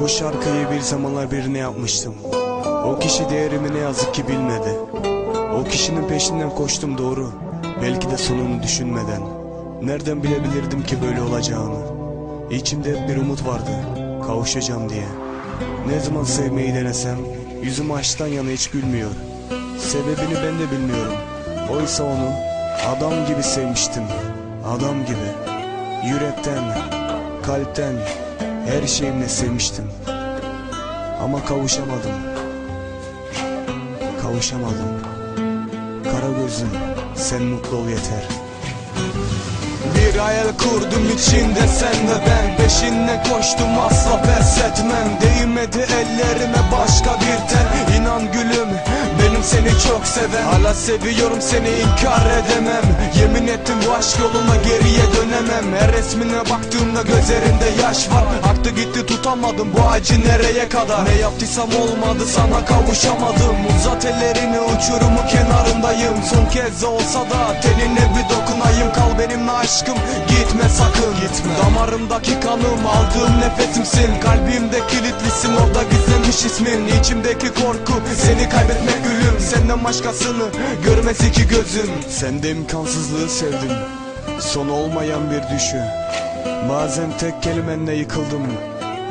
Bu şarkıyı bir zamanlar birine yapmıştım. O kişi değerimi ne yazık ki bilmedi. O kişinin peşinden koştum doğru. Belki de sonunu düşünmeden. Nereden bilebilirdim ki böyle olacağını? İçimde hep bir umut vardı. Kavuşacağım diye. Ne zaman sevmeyi denesem yüzüm aşktan yana hiç gülmüyor. Sebebini ben de bilmiyorum. Oysa onu adam gibi sevmiştim. Adam gibi. Yürekten, kalpten, her şeyimle sevmiştim. Ama kavuşamadım. Kavuşamadım. Kara gözüm, sen mutlu ol yeter. Bir hayal kurdum içinde sen de ben Peşinden koştum asla pes etmem Değmedi ellerime başka bir ten İnan gülüm seni çok seven. Hala seviyorum seni inkar edemem. Yemin ettim bu aşk yoluna geriye dönemem. Her resmine baktığımda gözlerinde yaş var. Aktı gitti tutamadım bu acı nereye kadar? Ne yaptıysam olmadı sana kavuşamadım. Uzat ellerini uçurumu kenarındayım. Son kez olsa da tenine bir dokunayım. Kal benimle aşkım gitme sakın. Gitme. Damarımdaki kanım aldığım nefesimsin. Kalbimde kilitlisin orada ismin İçimdeki korku. Seni kaybetmek gülüm. Senden başkasını görmez iki gözüm. Sen de imkansızlığı sevdim. Son olmayan bir düşü. Bazen tek kelimenle yıkıldım.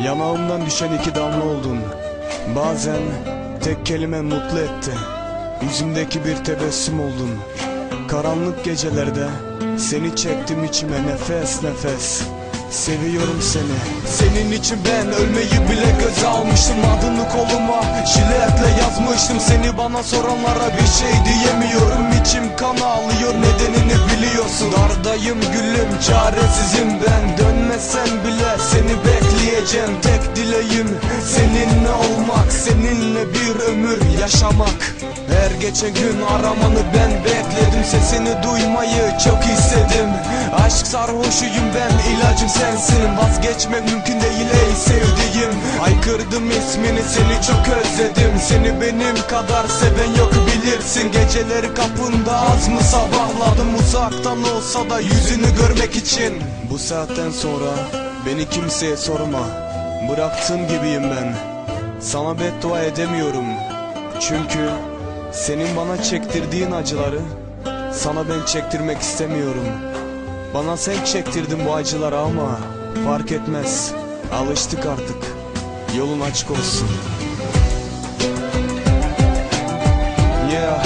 Yanağımdan düşen iki damla oldun. Bazen tek kelimen mutlu etti. Yüzümdeki bir tebessüm oldun Karanlık gecelerde Seni çektim içime nefes nefes Seviyorum seni. Senin için ben ölmeyi bile göze almıştım. Adını koluma jiletle yazmıştım. Seni bana soranlara bir şey diyemiyorum. İçim kan ağlıyor nedenini biliyorsun. Dardayım gülüm çaresizim. Ben Dönmesen bile seni bekleyeceğim. Tek dileğim seninle olmak Seninle bir ömür yaşamak. her geçen gün aramanı ben bekledim. Sesini duymayı çok istedim. Aşk sarhoşuyum ben ilacım sensin. Vazgeçmek mümkün değil ey sevdiğim. Aykırdım ismini seni çok özledim. Seni benim kadar seven yok bilirsin. Geceleri kapında az mı sabahladım? Uzaktan olsa da yüzünü görmek için. Bu saatten sonra beni kimseye sorma. Bıraktığım gibiyim ben. Sana beddua edemiyorum. Çünkü senin bana çektirdiğin acıları sana ben çektirmek istemiyorum. Bana sen çektirdin bu acıları ama fark etmez. Alıştık artık. Yolun açık olsun. Yeah.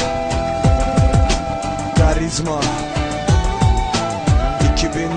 Karizma. 2000